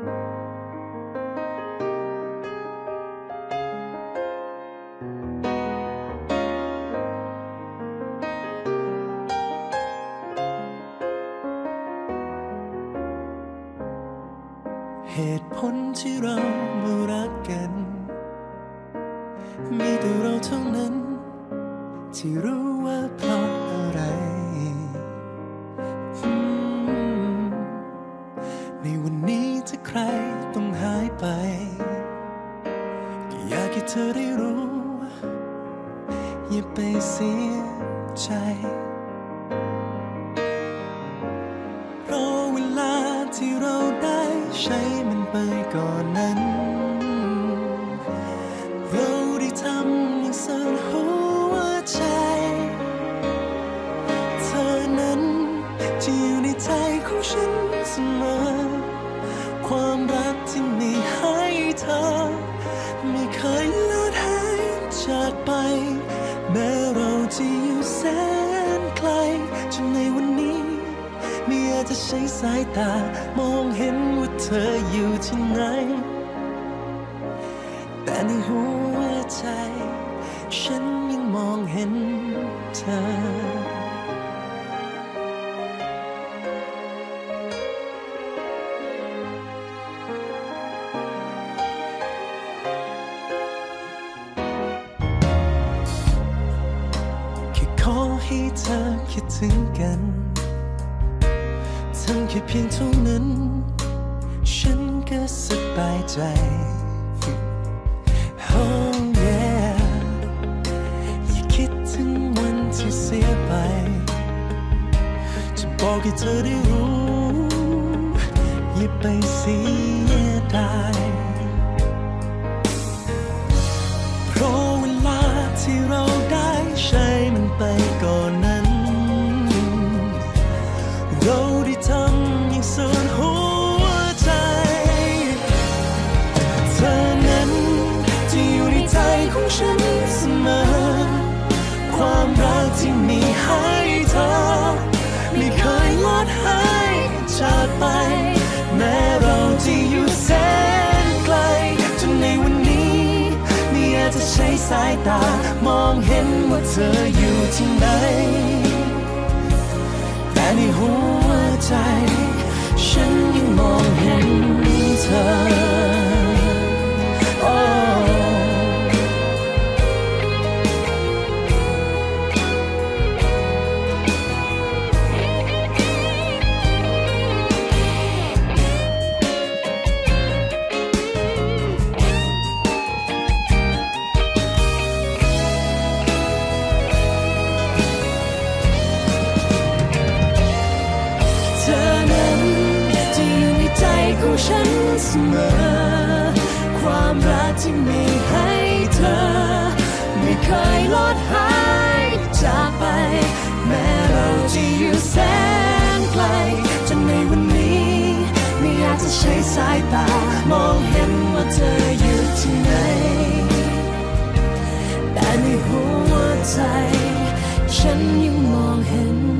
เหตุผลที่เรามารักกัน มีแต่เราเท่านั้น ที่รู้ว่า ไช้สายตามองเห็นว่าเธออยู่ที่ไหน แต่ในหัวใจ ฉันยังมองเห็นเธอแค่ขอให้เธอคิดถึงกันำแค่เพียงเท่านั้น ฉันก็สบายใจ Oh yeah อย่าคิดถึงวันที่เสียไป จะบอกให้เธอได้รู้ อย่าไปเสีย ฉันเสมอ ความรักที่มีให้เธอ ไม่เคยลดหายจากไป แม้เราจะอยู่แสนไกล จนในวันนี้ไม่อาจจะใช้สายตามองเห็นว่าเธออยู่ที่ไหน แต่ในหัวใจ เสมอ ความรักที่มีให้เธอ ไม่เคยลดหายจากไป แม้เราจะอยู่แสนไกล จนในวันนี้ ไม่อยาจจะใช้สายตา มองเห็นว่าเธออยู่ที่ไหนแต่ในหัวใจ ฉันยังมองเห็น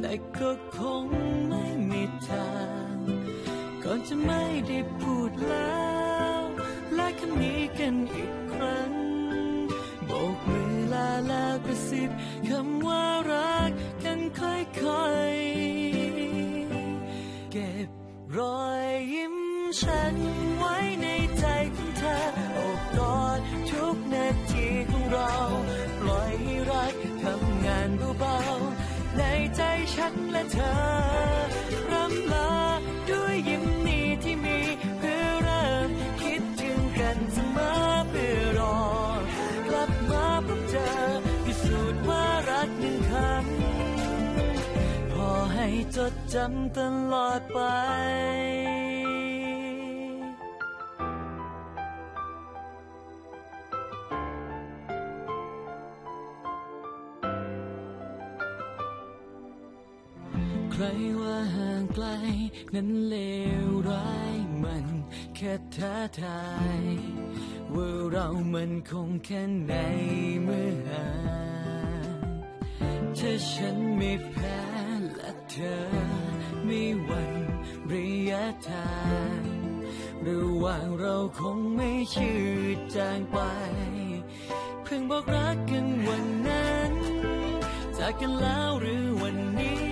แต่ก็คงไม่มีทางก่อนจะไม่ได้พูดแล้วและคำนี้กันอีกครั้งโบกมือลาแล้วกระซิบคำว่ารักกันค่อยๆ เก็บรอยยิ้มฉัน นเสมอเพื่อรอกลับมาพบเจอพิสูจน์ว่ารักหนึ่งคำพอให้จดจำตลอดไปใครว่าห่างไกลนั้นเลวร้าย มันแค่ท้าทายว่าเรามันคงแค่ไหนเมื่อหางถ้าฉันไม่แพ้และเธอไม่หวั่นระยะทางระหว่าเราคงไม่ชืดจางไป เพิ่งบอกรักกันวันนั้น จากกันแล้วหรือวันนี้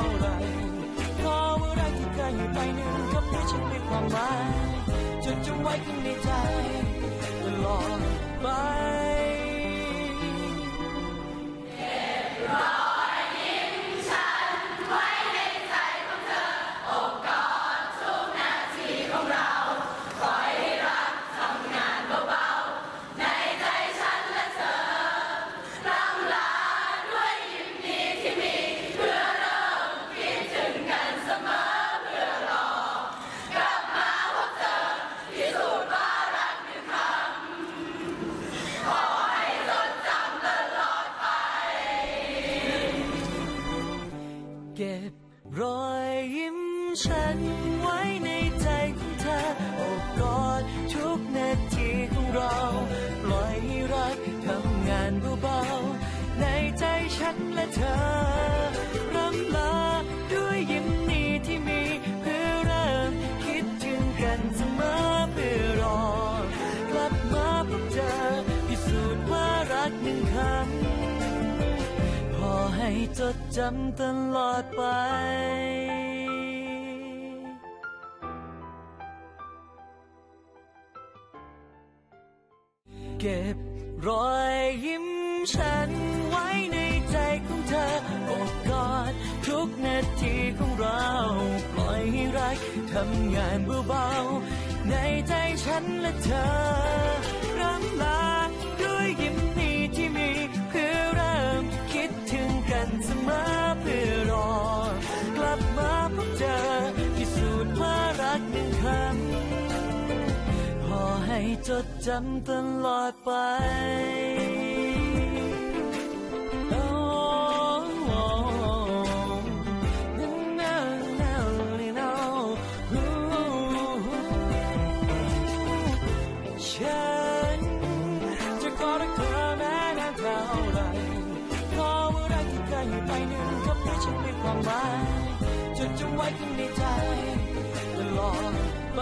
ท่าไรขอว่ารักที่เคยให้ไปหนึ่งคำนี้ฉันมีความหมายจดจำไว้ข้างในใจตลอดไป ฉันและเธอรำลาด้วยยิ้มนี้ที่มีเพื่อเริ่มคิดถึงกันเสมอเพื่อรอกลับมาพบเจอพิสูจน์ว่ารักหนึ่งคำพอให้จดจำตลอดไปเก็บรอยยิ้มฉันำงานเบาๆในใจฉันและเธอรำลาด้วยยิ้มนี้ที่มีเพื่อเริ่มคิดถึงกันเสมอเพื่อรอกลับมาพบเจอพิสูจน์ว่ารักหนึ่งคำพอให้จดจำตลอดไป จำไว้ข้างในใจตลอดไป